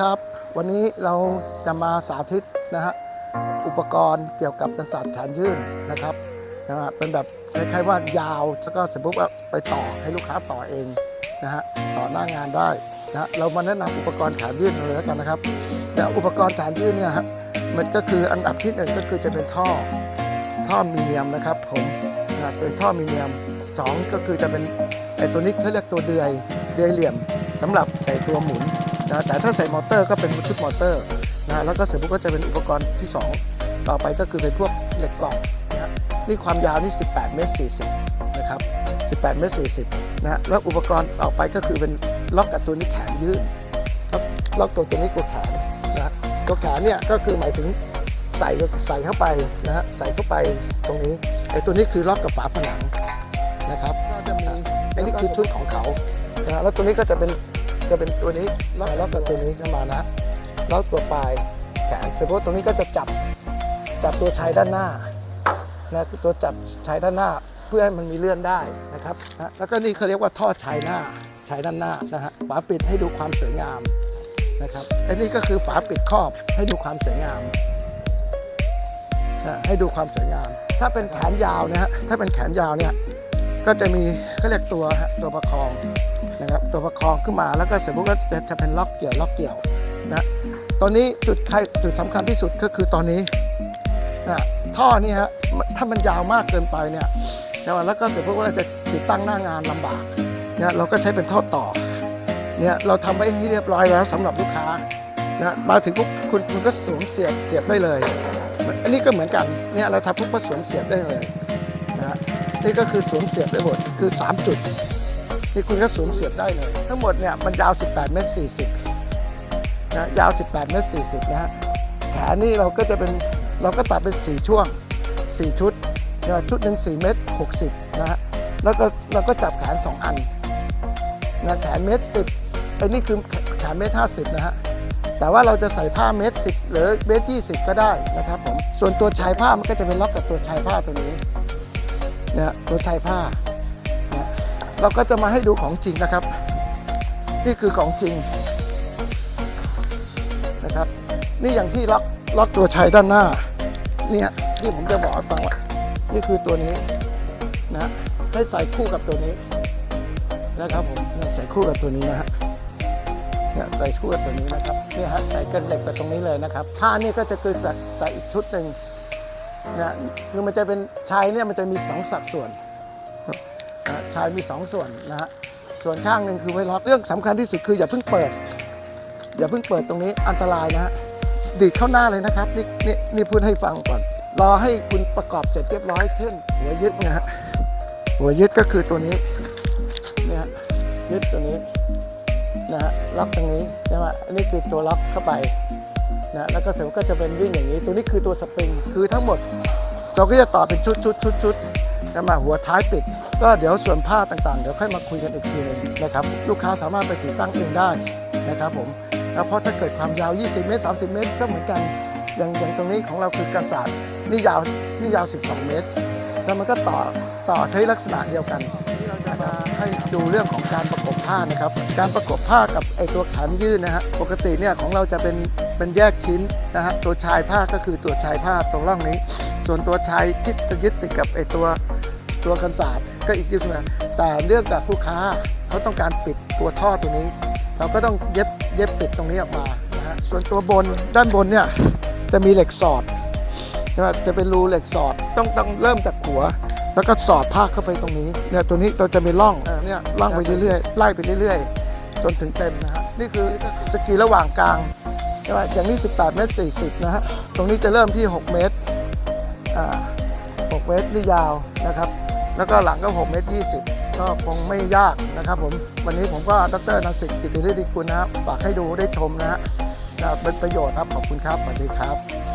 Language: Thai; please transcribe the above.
ครับ วันนี้เราจะมาสาธิตนะฮะอุปกรณ์เกี่ยวกับกันศาสตร์แขนยื่นนะครับนะฮะเป็นแบบคล้ายๆว่ายาวแล้วก็เสมมติว่าไปต่อให้ลูกค้าต่อเองนะฮะต่อหน้างานได้นะเรามาแนะนำอุปกรณ์แขนยื่นเลยแล้วกันนะครับแต่อุปกรณ์แขนยื่นเนี่ยฮะมันก็คืออันดับที่หนึ่งก็คือจะเป็นท่อท่อมีเนียมนะครับ ผมนะเป็นท่อมีเนียมสองก็คือจะเป็นไอตัวนี้เขาเรียกตัวเดือยเดือยเหลี่ยมสำหรับใส่ตัวหมุน นะแต่ถ้าใส่มอเตอร์ก็เป็นชุดมอเตอร์นะแล้วก็เสร็จปุ๊บก็จะเป็นอุปกรณ์ที่ 2 ต่อไปก็คือเป็นพวกเหล็กกล่องนะนี่ความยาวนี่ 18 เมตร 40 นะครับ 18 เมตร 40 นะแล้วอุปกรณ์ต่อไปก็คือเป็นล็อกกับตัวนี้แขนยื่นล็อกล็อกตัวตัวนี้ตัวแขนนะตัวแขนเนี่ยก็คือหมายถึงใส่ใส่เข้าไปนะฮะใส่เข้าไปตรงนี้ไอ้ตัวนี้คือล็อกกับฝาผนังนะครับก็จะมีไอ้นี่คือชุดของเขานะแล้วตัวนี้ก็จะเป็น จะเป็นตัวนี้ล็อกล็อกกับตัวนี้เข้ามานะล็อกตัวปลายแขนสร็จปุ๊บตรงนี้ก็จะจับจับตัวชายด้านหน้านะตัวจับชายด้านหน้าเพื่อให้มันมีเลื่อนได้นะครับนะแล้วก็นี่เขาเรียกว่าท่อชายหน้าชายด้านหน้านะฮะฝาปิดให้ดูความสวยงามนะครับอันนี้ก็คือฝาปิดครอบให้ดูความสวยงามนะให้ดูความสวยงาม ถ้าเป็นแขนยาวนะฮะถ้าเป็นแขนยาวเนี่ยก็จะมีเขาเรียกตัวฮะตัวประคอง นะครับตัวประคองขึ้นมาแล้วก็สมมติว่าจะจะเป็นล็อกเกี่ยวล็อกเกี่ยวนะตอนนี้จุดใครจุดสำคัญที่สุดก็คือตอนนี้นะท่อนี่ฮะถ้ามันยาวมากเกินไปเนี่ยแล้วแล้วก็สมมติว่าจะติดตั้งหน้างานลำบากเนี่ยเราก็ใช้เป็นท่อต่อเนี่ยเราทำไว้ให้เรียบร้อยแล้วสำหรับลูกค้านะมาถึงปุ๊บคุณคุณก็สวมเสียบเสียบได้เลย อันนี้ก็เหมือนกันเนี่ยเราทำปุ๊บก็สวมเสียบได้เลยนะฮะนี่ก็คือสวมเสียบได้หมดคือ 3 จุด นี่คุณก็สวมเสียบได้เลย ทั้งหมดเนี่ยมันยาว 18 เมตร 40 นะยาว 18 เมตร 40 นะฮะแขนนี่เราก็จะเป็นเราก็ตัดเป็น 4 ช่วง 4 ชุดนะชุดหนึ่ง4เมตร 60 นะฮะแล้วก็เราก็จับแขน 2 อันนะแขนเมตร 10ไอ้นี่คือแขนเมตร 50 นะฮะแต่ว่าเราจะใส่ผ้าเมตร10หรือเมตร20ก็ได้นะครับผมส่วนตัวชายผ้ามันก็จะเป็นล็อกกับตัวชายผ้าตัวนี้นะตัวชายผ้า เราก็จะมาให้ดูของจริงนะครับ นี่คือของจริงนะครับ นี่อย่างที่ล็อกล็อกตัวชัยด้านหน้าเนี่ยที่ผมจะบอกฟังว่านี่คือตัวนี้นะให้ใส่คู่กับตัวนี้นะครับผมใส่คู่กับตัวนี้นะฮะเนี่ยใส่คู่กับตัวนี้นะครับเนี่ยฮะใส่กันเหล็กไปตรงนี้เลยนะครับผ้านี่ก็จะคือใส่ใส่อีกชุดหนึ่งนะคือมันจะเป็นชายเนี่ยมันจะมีสองสัดส่วน นะชายมี 2 ส่วนนะฮะส่วนข้างหนึ่งคือไว้ล็อกเรื่องสำคัญที่สุดคืออย่าเพิ่งเปิด อย่าเพิ่งเปิดตรงนี้อันตรายนะฮะดีดเข้าหน้าเลยนะครับนี่นี่นี่พูดให้ฟังก่อน รอให้คุณประกอบเสร็จเรียบร้อยขึ้นหัวยึดนะฮะหัวยึดก็คือตัวนี้เนี่ยฮะยึดตัวนี้นะฮะล็อกตรงนี้ใช่ไหมอันนี้คือตัวล็อกเข้าไปนะแล้วก็เสร็จก็จะเป็นวิ่งอย่างนี้ ตัวนี้คือตัวสปริงคือทั้งหมด เราก็จะต่อเป็นชุดชุดชุดชุด จะมาหัวท้ายปิด ก็เดี๋ยวส่วนผ้าต่างๆ เดี๋ยวค่อยมาคุยกันอีกทีหนึงนะครับลูกค้าสามารถไปติดตั้งเองได้นะครับผมแล้วเพราะถ้าเกิดความยาว 20 เมตร 30 เมตร ก็เหมือนกันอย่างอย่างตรงนี้ของเราคือกระสานนี่ยาวนี่ยาว 12 เมตรแล้วมันก็ต่อต่อใช้ลักษณะเดียวกันเราจะมาให้ดูเรื่องของการประกบผ้านะครับ การประกบผ้ากับไอตัวแขนยื่นนะฮะปกติเนี่ยของเราจะเป็นเป็นแยกชิ้นนะฮะตัวชายผ้าก็คือตัวชายผ้าตรงร่องนี้ ส่วนตัวชายที่จะยึดติดกับไอตัว ตัวกันศาสตร์ก็อีกยึดมาแต่เรื่องกับลูกค้าเขาต้องการปิดตัวท่อตัวนี้ เราก็ต้องเย็บเย็บปิดตรงนี้ออกมานะฮะส่วนตัวบนด้านบนเนี่ยจะมีเหล็กสอดใช่ไหมจะเป็นรูเหล็กสอดต้องต้องเริ่มจากหัว แล้วก็สอดผ้าเข้าไปตรงนี้เนี่ยตัวนี้เราจะมีร่องเนี่ยร่องไปเรื่อยๆไล่ไปเรื่อยๆ จนถึงเต็มนะฮะนี่คือสกีระหว่างกลางใช่ไหมอย่างนี้ 18 เมตร 40 นะฮะตรงนี้จะเริ่มที่ 6 เมตรอ่า6เมตรนี่ยาวนะครับ แล้วก็หลังก็6เมตรยีก็คงไม่ยากนะครับผม วันนี้ผมก็ดรนันสิทธิ์กิติฤทธิคุณนะครับฝากให้ดูได้ชมนะฮะเป็นประโยชน์ครับ ขอบคุณครับ สวัสดีครับ